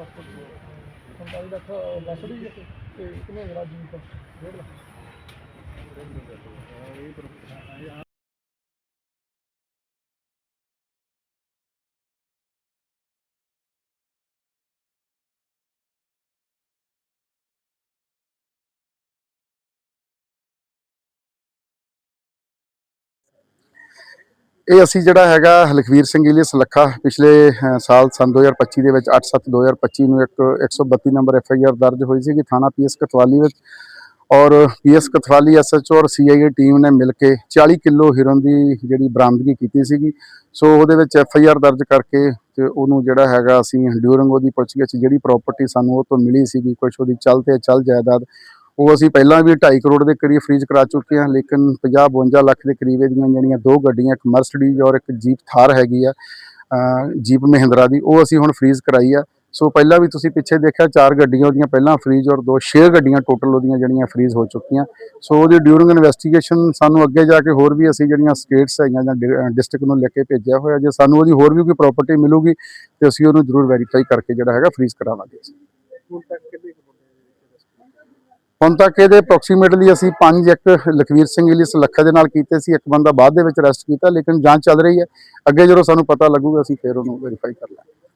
Property 45 lakh ਬਸੜੀ ਹੈ ਤੇ ਕਿੰਨੇ ਰਾਜੀ ਤੋਂ 1.5 ਲੱਖ। ਇਹ ਅਸੀਂ ਜਿਹੜਾ ਹੈਗਾ ਲਖਵੀਰ ਸਿੰਘ ਇਲੀਅਸ ਲੱਖਾ ਪਿਛਲੇ ਅ, ਸਾਲ ਸਨ 2025 ਦੇ ਵਿੱਚ 8/7/2025 ਨੂੰ ਇੱਕ 132 ਨੰਬਰ ਐਫ ਆਈ ਆਰ ਦਰਜ ਹੋਈ ਸੀ ਕਿ ਥਾਣਾ ਪੀਐਸ ਕਤਵਾਲੀ ਵਿੱਚ ਔਰ P S Kotwali S H O ਔਰ ਸੀਆਈਏ ਟੀਮ ਨੇ ਮਿਲ ਕੇ 40 ਕਿਲੋ ਹੀਰੋਇਨ ਦੀ ਜਿਹੜੀ ਬਰਾਮਦਗੀ ਕੀਤੀ ਸੀਗੀ। ਸੋ ਉਹਦੇ ਵਿੱਚ ਐਫ ਆਈ ਆਰ ਦਰਜ ਕਰਕੇ ਤੇ ਉਹਨੂੰ ਜਿਹੜਾ ਹੈਗਾ ਅਸੀਂ ਡਿਊਰਿੰਗ ਉਹਦੀ ਪੁੱਛਗਿੱਛ ਜਿਹੜੀ ਪ੍ਰਾਪਰਟੀ ਸਾਨੂੰ ਉਹ ਤੋਂ ਮਿਲੀ ਸੀਗੀ ਕੁਝ ਉਹਦੀ ਚੱਲ ਤੇ ਚੱਲ ਜਾਇਦਾਦ ਉਹ ਅਸੀਂ ਪਹਿਲਾਂ ਵੀ 2.5 ਕਰੋੜ ਦੇ ਕਰੀਬ ਫ੍ਰੀਜ਼ ਕਰਾ ਚੁੱਕੇ ਹਾਂ, ਲੇਕਿਨ 50 52 ਲੱਖ ਦੇ ਕਰੀਬ ਇਹਦੀਆਂ ਜਿਹੜੀਆਂ ਦੋ ਗੱਡੀਆਂ, ਇੱਕ ਮਰਸਡੀਜ਼ ਔਰ ਇੱਕ ਜੀਪ ਥਾਰ ਹੈਗੀ ਆ ਜੀਪ ਮਹਿੰਦਰਾ ਦੀ, ਉਹ ਅਸੀਂ ਹੁਣ ਫ੍ਰੀਜ਼ ਕਰਾਈ ਆ। ਸੋ ਪਹਿਲਾਂ ਵੀ ਤੁਸੀਂ ਪਿੱਛੇ ਦੇਖਿਆ, ਚਾਰ ਗੱਡੀਆਂ ਉਹਦੀਆਂ ਪਹਿਲਾਂ ਫ੍ਰੀਜ਼ ਔਰ ਦੋ ਛੇ ਗੱਡੀਆਂ ਟੋਟਲ ਉਹਦੀਆਂ ਜਿਹੜੀਆਂ ਫ੍ਰੀਜ਼ ਹੋ ਚੁੱਕੀਆਂ। ਸੋ ਉਹਦੀ ਡਿਊਰਿੰਗ ਇਨਵੈਸਟੀਗੇਸ਼ਨ ਸਾਨੂੰ ਅੱਗੇ ਜਾ ਕੇ ਹੋਰ ਵੀ ਅਸੀਂ ਜਿਹੜੀਆਂ ਸਟੇਟਸ ਹੈਗੀਆਂ ਜਾਂ ਡਿਸਟ੍ਰਿਕਟ ਨੂੰ ਲੈ ਕੇ ਭੇਜਿਆ ਹੋਇਆ, ਜੇ ਸਾਨੂੰ ਉਹਦੀ ਹੋਰ ਵੀ ਕੋਈ ਪ੍ਰਾਪਰਟੀ ਮਿਲੂਗੀ, ਤੇ ਅਸੀਂ ਉਹਨੂੰ ਜ਼ਰੂਰ ਵੈਰੀਫਾਈ ਕਰਕੇ ਜਿਹੜਾ ਹੈਗਾ ਫ੍ਰੀਜ਼ ਕਰਾਵਾਂਗੇ। ਹੁਣ ਤੱਕ ਹੁਣ ਤੱਕ ਇਹਦੇ ਅਪਰੋਕਸੀਮੇਟਲੀ ਅਸੀਂ ਪੰਜ ਇੱਕ ਲਖਵੀਰ ਸਿੰਘ ਇਲੀਸ ਲੱਖਾ ਦੇ ਨਾਲ ਕੀਤੇ ਸੀ, ਇੱਕ ਬੰਦਾ ਬਾਅਦ ਦੇ ਵਿੱਚ ਅਰੈਸਟ ਕੀਤਾ, ਲੇਕਿਨ ਜਾਂਚ ਚੱਲ ਰਹੀ ਹੈ। ਅੱਗੇ ਜਦੋਂ ਸਾਨੂੰ ਪਤਾ ਲੱਗੂਗਾ, ਅਸੀਂ ਫਿਰ ਉਹਨੂੰ ਵੈਰੀਫਾਈ ਕਰ ਲਾਂਗੇ।